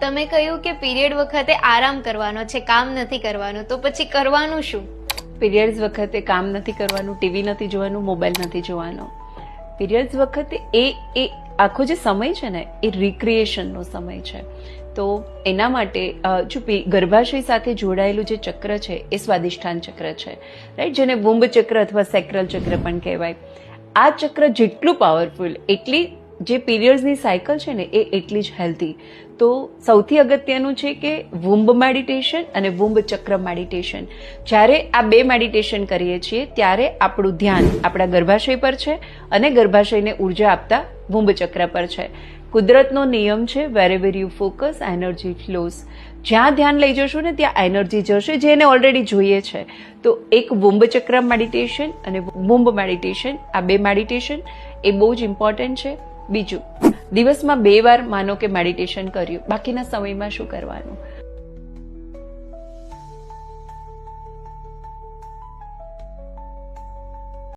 તમે કહ્યું કે પીરિયડ વખતે આરામ કરવાનો છે, કામ નથી કરવાનું. તો પછી કરવાનું શું? પીરિયડ્સ વખતે કામ નથી કરવાનું, ટીવી નથી જોવાનું, મોબાઈલ નથી જોવાનો. પીરિયડ્સ વખતે એ એ આખો જે સમય છે ને, એ રિક્રિએશનનો સમય છે. તો એના માટે જો ગર્ભાશય સાથે જોડાયેલું જે ચક્ર છે, એ સ્વાદિષ્ઠાન ચક્ર છે. રાઈટ જેને વુંબ ચક્ર અથવા સેક્રલ ચક્ર પણ કહેવાય. આ ચક્ર જેટલું પાવરફુલ એટલી જે પીરિયડ્સની સાયકલ છે ને, એ એટલી જ હેલ્ધી તો સૌથી અગત્યનું છે કે વુંબ મેડિટેશન અને વુંબ ચક્ર મેડિટેશન જ્યારે આ બે મેડિટેશન કરીએ છીએ, ત્યારે આપણું ધ્યાન આપણા ગર્ભાશય પર છે અને ગર્ભાશયને ઊર્જા આપતા વુંબ ચક્ર પર છે. કુદરતનો નિયમ છે wherever you focus energy flows જ્યાં ધ્યાન લઈ જશો ને, ત્યાં એનર્જી જશે જે એને ઓલરેડી જોઈએ છે. તો એક વુંબ ચક્ર મેડિટેશન અને વુંબ મેડિટેશન આ બે મેડિટેશન એ બહુ જ ઇમ્પોર્ટન્ટ છે. બીજું દિવસમાં બે વાર માનો કે મેડિટેશન કર્યું. બાકીના સમયમાં શું કરવાનું?